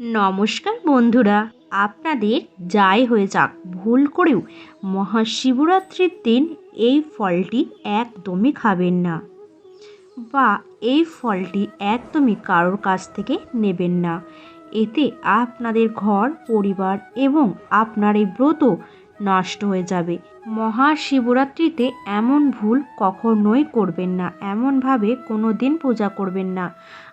নমস্কার বন্ধুরা, আপনাদের যাই হয়ে যাক, ভুল করেও মহাশিবরাত্রির দিন এই ফলটি একদমই খাবেন না বা এই ফলটি একদমই কারোর কাছ থেকে নেবেন না। এতে আপনাদের ঘর, পরিবার এবং আপনার এই ব্রত নষ্ট হয়ে যাবে। মহাশিবরাত্রিতে এমন ভুল কখনোই করবেন না, এমনভাবে কোনো দিন পূজা করবেন না।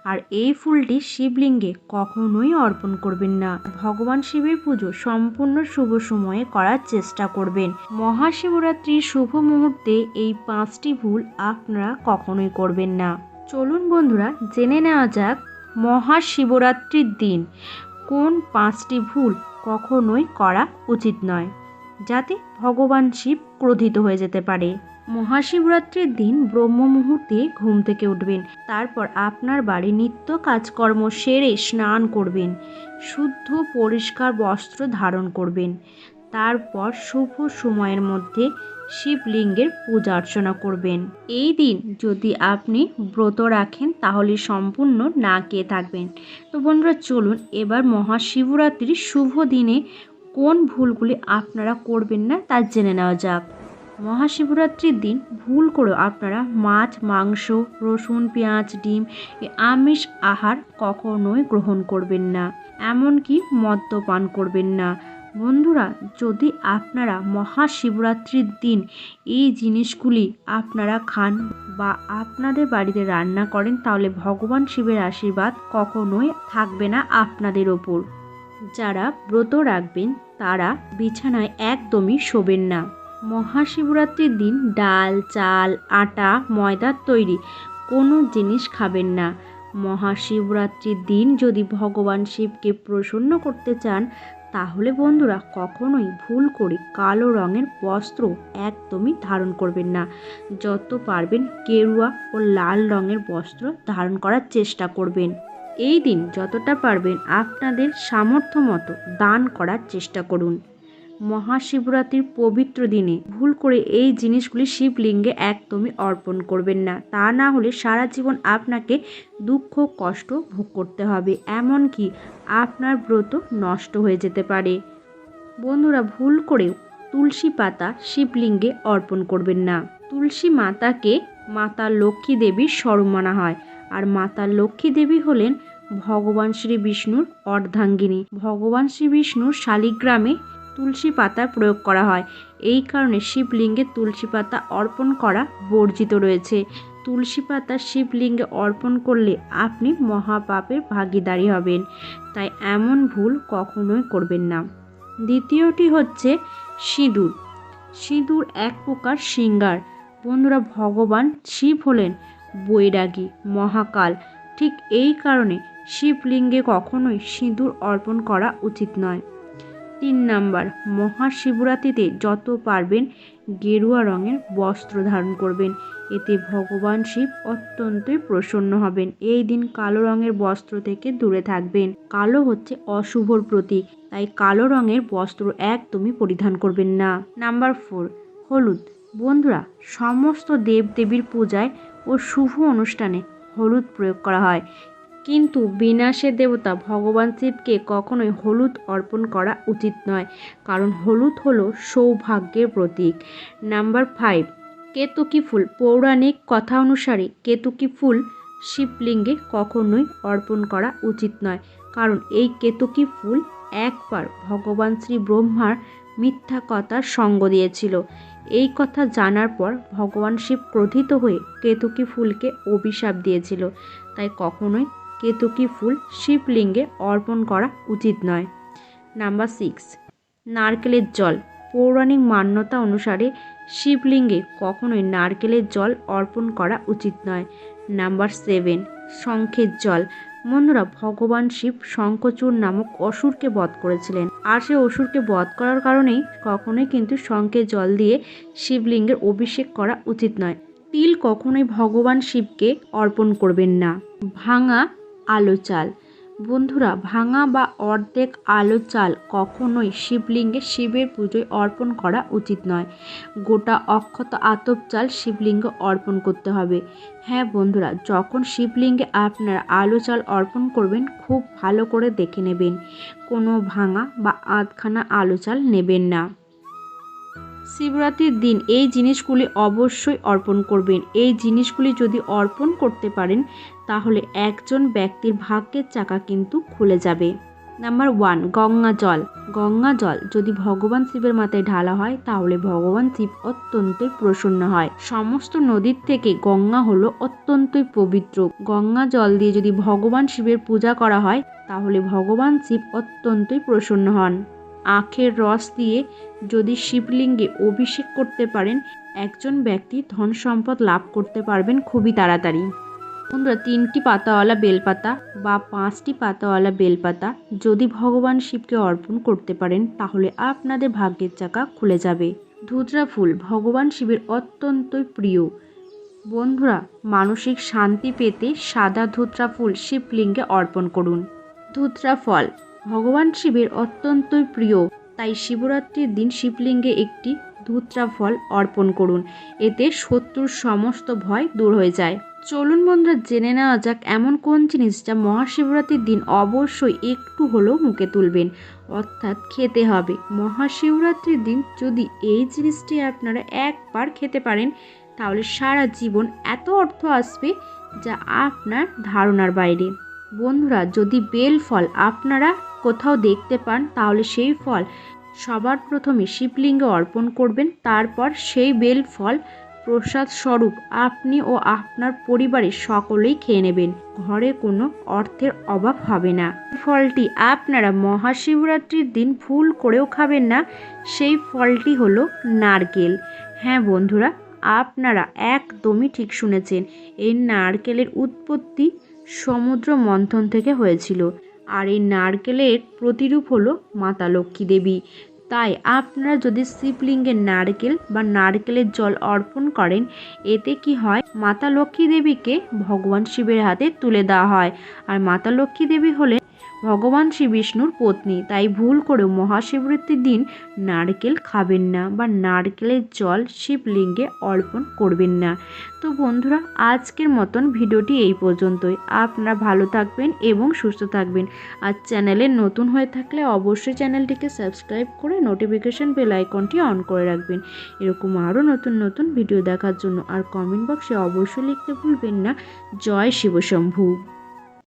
আর এই ফুলটি শিবলিঙ্গে কখনোই অর্পণ করবেন না। ভগবান শিবের পুজো সম্পূর্ণ শুভ সময়ে করার চেষ্টা করবেন। মহাশিবরাত্রির শুভ মুহূর্তে এই পাঁচটি ভুল আপনারা কখনোই করবেন না। চলুন বন্ধুরা, জেনে নেওয়া যাক মহাশিবরাত্রির দিন। কোন পাঁচটি ভুল কখনোই করা উচিত নয়, যাতে ভগবান শিব ক্রোধিত হয়ে যেতে পারে। মহাশিবরাত্রির দিন ব্রহ্ম মুহূর্তে ঘুম থেকে উঠবেন। তারপর আপনার বাড়ি নিত্য কাজকর্ম সেরে স্নান করবেন। শুদ্ধ, পরিষ্কার বস্ত্র ধারণ করবেন। তারপর শুভ সময়ের মধ্যে শিবলিঙ্গের পূজা অর্চনা করবেন। এই দিন যদি আপনি ব্রত রাখেন, তাহলে সম্পূর্ণ না খেয়ে থাকবেন। তো বন্ধুরা, চলুন এবার মহাশিবরাত্রির শুভ দিনে কোন ভুলগুলি আপনারা করবেন না তা জেনে নেওয়া যাক। মহাশিবরাত্রির দিন ভুল করে আপনারা মাছ, মাংস, রসুন, পেঁয়াজ, ডিম আমিষ আহার কখনোই গ্রহণ করবেন না। এমনকি মদ্যপান করবেন না। বন্ধুরা, যদি আপনারা মহাশিবরাত্রির দিন এই জিনিসগুলি আপনারা খান বা আপনাদের বাড়িতে রান্না করেন, তাহলে ভগবান শিবের আশীর্বাদ কখনোই থাকবে না আপনাদের ওপর। যারা ব্রত রাখবেন, তারা বিছানায় একদমই শোবেন না। মহাশিবরাত্রির দিন ডাল, চাল, আটা ময়দার তৈরি। কোনো জিনিস খাবেন না। মহাশিবরাত্রির দিন যদি ভগবান শিবকে প্রসন্ন করতে চান, তাহলে বন্ধুরা কখনোই ভুল করে কালো রঙের বস্ত্র একদমই ধারণ করবেন না। যত পারবেন গেরুয়া ও লাল রঙের বস্ত্র ধারণ করার চেষ্টা করবেন। এই দিন যতটা পারবেন আপনাদের সামর্থ্য মতো দান করার চেষ্টা করুন। মহাশিবরাত্রির পবিত্র দিনে। ভুল করে এই জিনিসগুলি শিবলিঙ্গে একদমই অর্পণ করবেন না। তা না হলে সারা জীবন আপনাকে দুঃখ, কষ্ট ভোগ করতে হবে। এমনকি আপনার ব্রত নষ্ট হয়ে যেতে পারে। বন্ধুরা, ভুল করেও তুলসী পাতা শিবলিঙ্গে অর্পণ করবেন না। তুলসী মাতাকে মাতা লক্ষ্মী দেবীর স্বরূপ মানা হয়। আর মাতা লক্ষ্মী দেবী হলেন ভগবান শ্রী বিষ্ণুর অর্ধাঙ্গিনী। ভগবান শ্রী বিষ্ণুর শালিগ্রামে তুলসী পাতার প্রয়োগ করা হয়। এই কারণে শিবলিঙ্গে তুলসী পাতা অর্পণ করা বর্জিত রয়েছে। তুলসী পাতা শিবলিঙ্গে অর্পণ করলে আপনি মহাপাপের ভাগিদারি হবেন। তাই এমন ভুল কখনোই করবেন না। দ্বিতীয়টি হচ্ছে সিঁদুর। সিঁদুর এক প্রকার সিঙ্গার। বন্ধুরা, ভগবান শিব হলেন বৈরাগী, মহাকাল। ঠিক এই কারণে শিবলিঙ্গে কখনোই সিঁদুর অর্পণ করা উচিত নয়। তিন নাম্বার, মহাশিবরাত্রিতে যত পারবেন গেরুয়া রঙের বস্ত্র ধারণ করবেন। এতে ভগবান শিব অত্যন্তই প্রসন্ন হবেন। এই দিন কালো রঙের বস্ত্র থেকে দূরে থাকবেন। কালো হচ্ছে অশুভর প্রতীক, তাই কালো রঙের বস্ত্র একদমই পরিধান করবেন না। নাম্বার ফোর, হলুদ। বন্ধুরা, সমস্ত দেবদেবীর পূজায় ও শুভ অনুষ্ঠানে হলুদ প্রয়োগ করা হয়। কিন্তু বিনাশের দেবতা ভগবান শিবকে কখনোই হলুদ অর্পণ করা উচিত নয়, কারণ হলুদ হলো সৌভাগ্যের প্রতীক। নাম্বার ফাইভ কেতকী ফুল। পৌরাণিক কথা অনুসারে কেতকী ফুল শিবলিঙ্গে কখনোই অর্পণ করা উচিত নয়, কারণ এই কেতকী ফুল একবার ভগবান শ্রী ব্রহ্মার মিথ্যা কথার সঙ্গ দিয়েছিল। এই কথা জানার পর ভগবান শিব ক্রোধিত হয়ে কেতকী ফুলকে অভিশাপ দিয়েছিল, তাই কখনোই কেতকী ফুল শিবলিঙ্গে অর্পণ করা উচিত নয়। নাম্বার সিক্স নারকেলের জল। পৌরাণিক মান্যতা অনুসারে শিবলিঙ্গে কখনোই নারকেলের জল অর্পণ করা উচিত নয়। নাম্বার সেভেন শঙ্খের জল। বন্ধুরা ভগবান শিব শঙ্খচূড় নামক অসুরকে বধ করেছিলেন। আর সে অসুরকে বধ করার কারণেই কখনোই কিন্তু শঙ্খের জল দিয়ে শিবলিঙ্গের অভিষেক করা উচিত নয়। তিল কখনোই ভগবান শিবকে অর্পণ করবেন না। ভাঙা আলো চাল। বন্ধুরা, ভাঙা বা অর্ধেক আলো চাল কখনোই শিবলিঙ্গে শিবের পুজোয় অর্পণ করা উচিত নয়। গোটা অক্ষত আতপ চাল শিবলিঙ্গে অর্পণ করতে হবে। হ্যাঁ বন্ধুরা, যখন শিবলিঙ্গে আপনারা আলো চাল অর্পণ করবেন, খুব ভালো করে দেখে নেবেন। কোনো ভাঙা বা আধখানা আলো চাল নেবেন না। শিবরাত্রির দিন এই জিনিসগুলি অবশ্যই অর্পণ করবেন। এই জিনিসগুলি যদি অর্পণ করতে পারেন, তাহলে একজন ব্যক্তির ভাগ্যের চাকা কিন্তু খুলে যাবে। নাম্বার ওয়ান, গঙ্গা জল। গঙ্গা জল যদি ভগবান শিবের মাথায় ঢালা হয়, তাহলে ভগবান শিব অত্যন্তই প্রসন্ন হয়। সমস্ত নদীর থেকে গঙ্গা হলো অত্যন্তই পবিত্র। গঙ্গা জল দিয়ে যদি ভগবান শিবের পূজা করা হয়, তাহলে ভগবান শিব অত্যন্তই প্রসন্ন হন। আখের রস দিয়ে যদি শিবলিঙ্গে অভিষেক করতে পারেন, একজন ব্যক্তি ধন সম্পদ লাভ করতে পারবেন খুবই তাড়াতাড়ি। বন্ধুরা, তিনটি পাতাওয়ালা বেলপাতা বা পাঁচটি পাতাওয়ালা বেলপাতা যদি ভগবান শিবকে অর্পণ করতে পারেন, তাহলে আপনাদের ভাগ্যের চাকা খুলে যাবে। ধুতরা ফুল ভগবান শিবের অত্যন্তই প্রিয়। বন্ধুরা, মানসিক শান্তি পেতে সাদা ধুতরা ফুল শিবলিঙ্গে অর্পণ করুন। ধুতরা ফল ভগবান শিবের অত্যন্তই প্রিয়। তাই শিবরাত্রির দিন শিবলিঙ্গে একটি ধুতরা ফল অর্পণ করুন। এতে শত্রুর সমস্ত ভয় দূর হয়ে যায়। চলুন বন্ধুরা, জেনে নেওয়া যাক এমন কোন জিনিস যা মহাশিবরাত্রির দিন অবশ্যই একটু হলেও মুখে তুলবেন। অর্থাৎ খেতে হবে। মহাশিবরাত্রির দিন যদি এই জিনিসটি আপনারা একবার খেতে পারেন, তাহলে সারা জীবন এত অর্থ আসবে যা আপনার ধারণার বাইরে। বন্ধুরা, যদি বেল ফল আপনারা কোথাও দেখতে পান, তাহলে সেই ফল। সবার প্রথমে শিবলিঙ্গে অর্পণ করবেন, তারপর সেই বেল ফল প্রসাদ স্বরূপ আপনি ও আপনার পরিবারের সকলেই খেয়ে নেবেন। ঘরে কোনো অর্থের অভাব হবে না। ফলটি আপনারা মহাশিবরাত্রির দিন ভুল করেও খাবেন না। সেই ফলটি হলো নারকেল। হ্যাঁ বন্ধুরা, আপনারা একদমই ঠিক শুনেছেন। এই নারকেলের উৎপত্তি সমুদ্র মন্থন থেকে হয়েছিল। আর এই নারকেলের প্রতিরূপ হলো মাতা লক্ষ্মী দেবী। তাই আপনারা যদি শিবলিঙ্গের নারকেল বা নারকেলের জল অর্পণ করেন, এতে কি হয়, মাতা লক্ষ্মী দেবীকে ভগবান শিবের হাতে তুলে দেওয়া হয়। আর মাতা লক্ষ্মী দেবী হলে ভগবান শ্রী বিষ্ণুর পত্নী। তাই ভুল করেও মহাশিবরাত্রির দিন নারকেল খাবেন না বা নারকেলের জল শিবলিঙ্গে অর্পণ করবেন না। তো বন্ধুরা, আজকের মতন ভিডিওটি এই পর্যন্তই। আপনারা ভালো থাকবেন এবং সুস্থ থাকবেন। আর চ্যানেলে নতুন হয়ে থাকলে অবশ্যই চ্যানেলটিকে সাবস্ক্রাইব করে নোটিফিকেশান বেল আইকনটি অন করে রাখবেন। এরকম আরও নতুন নতুন ভিডিও দেখার জন্য আর কমেন্ট বক্সে অবশ্যই লিখতে ভুলবেন না। জয় শিবশম্ভু।